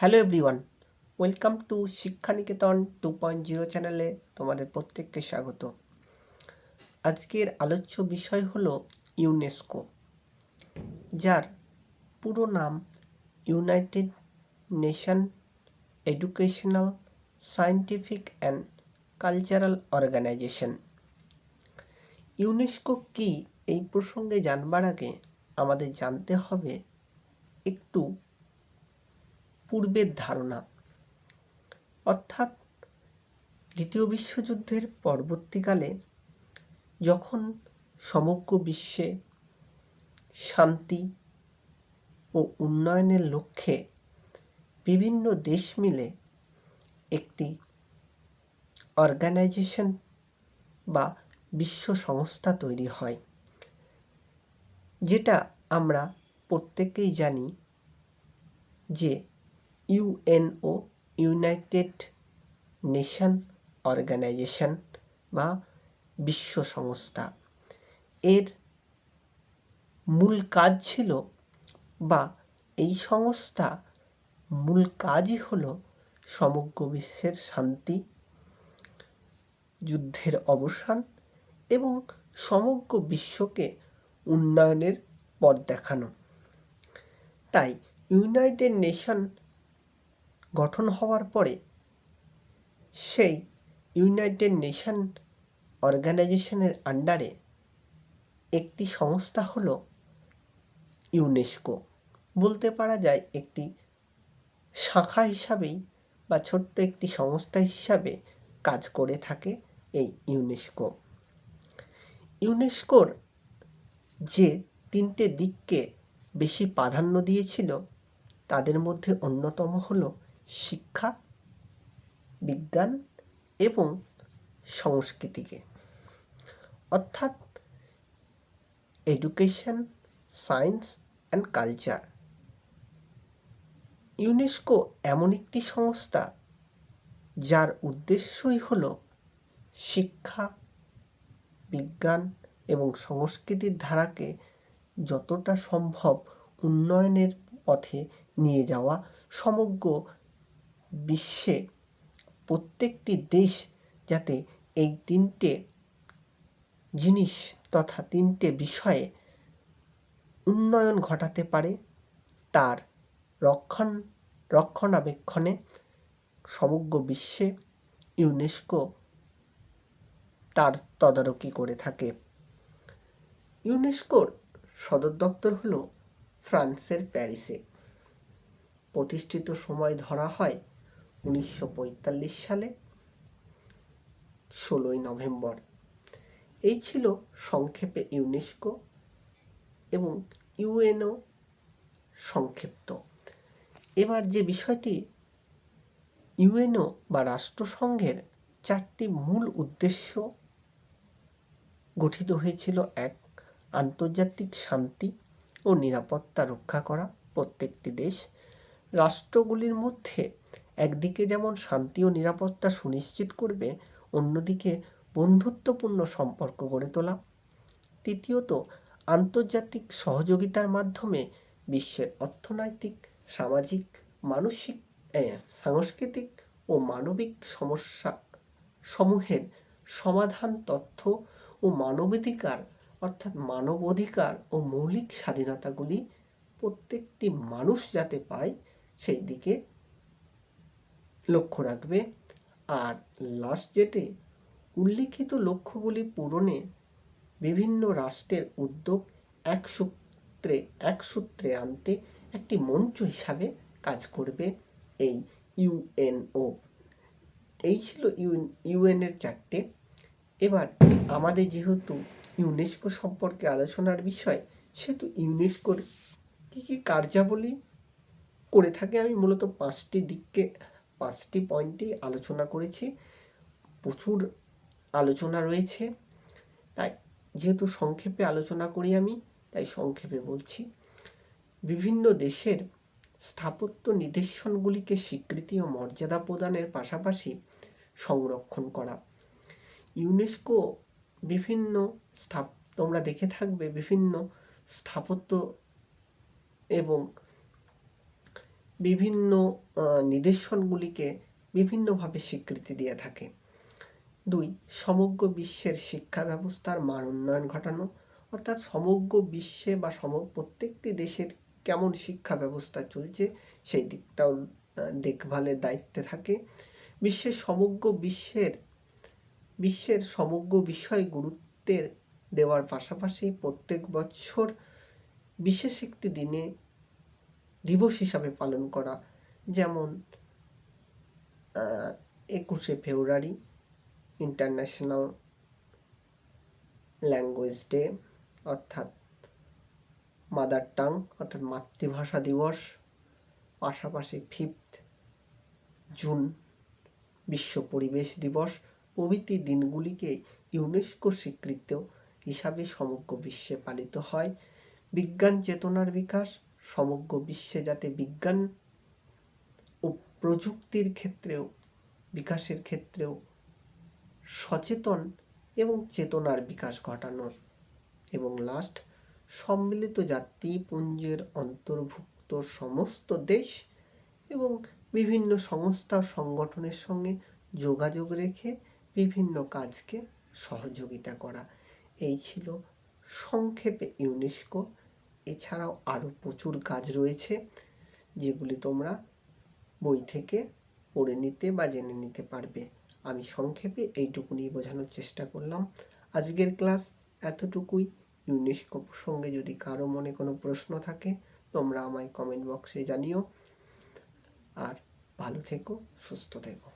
Hello everyone, welcome to Shikshaniketan two point zero চ্যানেলে তোমাদের প্রত্যেককে স্বাগত। আজকের আলোচ্য বিষয় হলো ইউনেস্কো, যার পুরো নাম United Nation Educational, Scientific and Cultural Organisation. UNESCO কী এই প্রসঙ্গে জানবার আগে আমাদের জানতে হবে একটু পূর্বের ধারণা। অর্থাৎ দ্বিতীয় বিশ্বযুদ্ধের পরবর্তীকালে যখন সমগ্র বিশ্বে শান্তি ও উন্নয়নের লক্ষ্যে বিভিন্ন দেশ মিলে একটি অর্গানাইজেশন বা বিশ্ব সংস্থা তৈরি হয়, যেটা আমরা প্রত্যেকেই জানি যে ইউএনও ইউনাইটেড নেশন অর্গানাইজেশন বা বিশ্ব সংস্থা। এর মূল কাজ ছিল বা এই সংস্থা মূল কাজই হল সমগ্র বিশ্বের শান্তি, যুদ্ধের অবসান এবং সমগ্র বিশ্বকে উন্নয়নের পথ দেখানো। তাই ইউনাইটেড নেশন গঠন হওয়ার পরে সেই ইউনাইটেড নেশন অর্গানাইজেশনের আন্ডারে একটি সংস্থা হলো ইউনেস্কো। বলতে পারা যায় একটি শাখা হিসাবেই বা ছোট্ট একটি সংস্থা হিসাবে কাজ করে থাকে এই ইউনেস্কো। ইউনেস্কোর যে তিনটে দিককে বেশি প্রাধান্য দিয়েছিল, তাদের মধ্যে অন্যতম হলো শিক্ষা, বিজ্ঞান এবং সংস্কৃতিকে। অর্থাৎ education science and culture UNESCO এমন একটি সংস্থা যার উদ্দেশ্যই হল শিক্ষা, বিজ্ঞান এবং সংস্কৃতির ধারাকে যতটা সম্ভব উন্নয়নের পথে নিয়ে যাওয়া। সমগ্র বিশ্বে প্রত্যেকটি দেশ যাতে এই তিনটে জিনিস তথা তিনটে বিষয়ে উন্নয়ন ঘটাতে পারে, তার রক্ষণ, রক্ষণাবেক্ষণে সমগ্র বিশ্বে ইউনেস্কো তার তদারকি করে থাকে। ইউনেস্কোর সদর দপ্তর হল ফ্রান্সের প্যারিসে। প্রতিষ্ঠিত সময় ধরা হয় উনিশশো পঁয়তাল্লিশ সালে ষোলোই নভেম্বর। এই ছিল সংক্ষেপে ইউনেস্কো এবং ইউএনও সংক্ষিপ্ত। এবার যে বিষয়টি, ইউএনও বা রাষ্ট্রসংঘের চারটি মূল উদ্দেশ্য গঠিত হয়েছিল, এক, আন্তর্জাতিক শান্তি ও নিরাপত্তা রক্ষা করা প্রত্যেকটি দেশ রাষ্ট্রগুলির মধ্যে একদিকে যেমন শান্তি ও নিরাপত্তা সুনিশ্চিত করবে, অন্যদিকে বন্ধুত্বপূর্ণ সম্পর্ক গড়ে তোলা। তৃতীয়ত, আন্তর্জাতিক সহযোগিতার মাধ্যমে বিশ্বের অর্থনৈতিক, সামাজিক, মানসিক সাংস্কৃতিক ও মানবিক সমস্যা সমূহের সমাধান তথ্য ও মানবাধিকার অর্থাৎ মানব অধিকার ও মৌলিক স্বাধীনতাগুলি প্রত্যেকটি মানুষ যাতে পায় সেই দিকে লক্ষ্য রাখবে। আর লাস্ট যেটে উল্লিখিত লক্ষ্যগুলি পূরণে বিভিন্ন রাষ্ট্রের উদ্যোগ এক সূত্রে এক সূত্রে আনতে একটি মঞ্চ হিসাবে কাজ করবে এই ইউএনও এই ছিল ইউএন ইউএনের চারটে। এবার আমাদের যেহেতু ইউনেস্কো সম্পর্কে আলোচনার বিষয়, সেহেতু ইউনেস্কোর কী কী কার্যাবলী করে থাকে, আমি মূলত পাঁচটি দিককে পাঁচটি পয়েন্টেই আলোচনা করেছি। প্রচুর আলোচনা রয়েছে। তাই যেহেতু সংক্ষেপে আলোচনা করি আমি, তাই সংক্ষেপে বলছি। বিভিন্ন দেশের স্থাপত্য নিদর্শনগুলিকে স্বীকৃতি ও মর্যাদা প্রদানের পাশাপাশি সংরক্ষণ করা। ইউনেস্কো বিভিন্ন স্থাপ তোমরা দেখে থাকবে বিভিন্ন স্থাপত্য এবং বিভিন্ন নিদর্শনগুলিকে বিভিন্নভাবে স্বীকৃতি দিয়ে থাকে। দুই, সমগ্র বিশ্বের শিক্ষা ব্যবস্থার মান উন্নয়ন ঘটানো, অর্থাৎ সমগ্র বিশ্বে বা সম, প্রত্যেকটি দেশের কেমন শিক্ষা ব্যবস্থা চলছে সেই দিকটাও দেখভালের দায়িত্বে থাকে। বিশ্বের সমগ্র বিশ্বের বিশ্বের সমগ্র বিষয় গুরুত্বের দেওয়ার পাশাপাশি প্রত্যেক বছর বিশেষ একটি দিনে দিবস হিসাবে পালন করা। যেমন একুশে ফেব্রুয়ারি ইন্টারন্যাশনাল ল্যাঙ্গুয়েজ ডে অর্থাৎ মাদার টাং অর্থাৎ মাতৃভাষা দিবস। পাশাপাশি ফিফথ জুন বিশ্ব পরিবেশ দিবস। প্রভৃতি দিনগুলিকে ইউনেস্কো স্বীকৃত হিসাবে সমগ্র বিশ্বে পালিত হয়। বিজ্ঞান চেতনার বিকাশ সমগ্র বিশ্বে যাতে বিজ্ঞান ও প্রযুক্তির ক্ষেত্রেও, বিকাশের ক্ষেত্রেও সচেতন এবং চেতনার বিকাশ ঘটানো এবং লাস্ট সম্মিলিত জাতিপুঞ্জের অন্তর্ভুক্ত সমস্ত দেশ এবং বিভিন্ন সংস্থা সংগঠনের সঙ্গে যোগাযোগ রেখে বিভিন্ন কাজকে সহযোগিতা করা। এই ছিল সংক্ষেপে ইউনেস্কো এছাড়াও আরও প্রচুর কাজ রয়েছে, যেগুলি তোমরা বই থেকে পড়ে নিতে বা জেনে নিতে পারবে। আমি সংক্ষেপে এইটুকুনি বোঝানোর চেষ্টা করলাম। আজকের ক্লাস এতটুকুই। ইউনেস্কো প্রসঙ্গে যদি কারও মনে কোনো প্রশ্ন থাকে, তোমরা আমায় কমেন্ট বক্সে জানিও। আর ভালো থেকো, সুস্থ থেকো।